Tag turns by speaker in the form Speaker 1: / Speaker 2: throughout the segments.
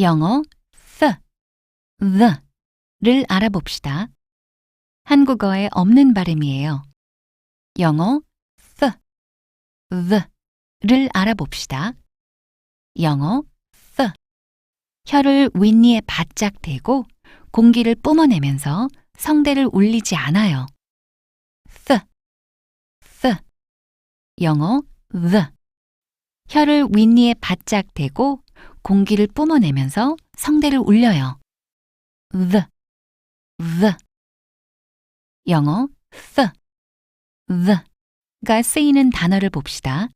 Speaker 1: 영어 th, the를 알아봅시다. 한국어에 없는 발음이에요. 영어 th, the를 알아봅시다. 영어 th. 혀를 윗니에 바짝 대고 공기를 뿜어내면서 성대를 울리지 않아요. th, th. 영어 the. 혀를 윗니에 바짝 대고 공기를 뿜어내면서 성대를 울려요. the, the. 영어 th, the가 쓰이는 단어를 봅시다.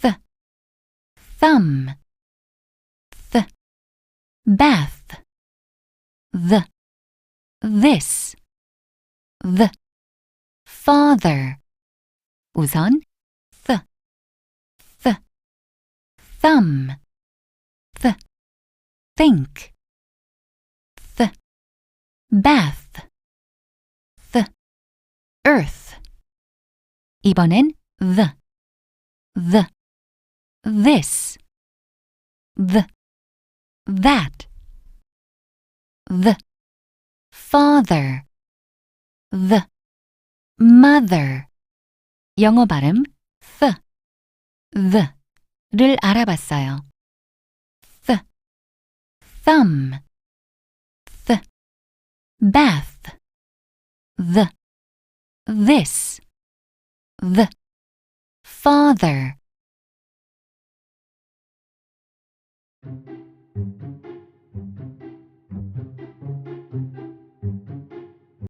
Speaker 1: th, thumb, th, bath, the, this, the, father. 우선 think, th, bath, th, earth. 이번엔 the, the, this, the, that, the, father, the, mother. 영어 발음 th, the를 알아봤어요. th, thumb, th, bath, the, this, the, father.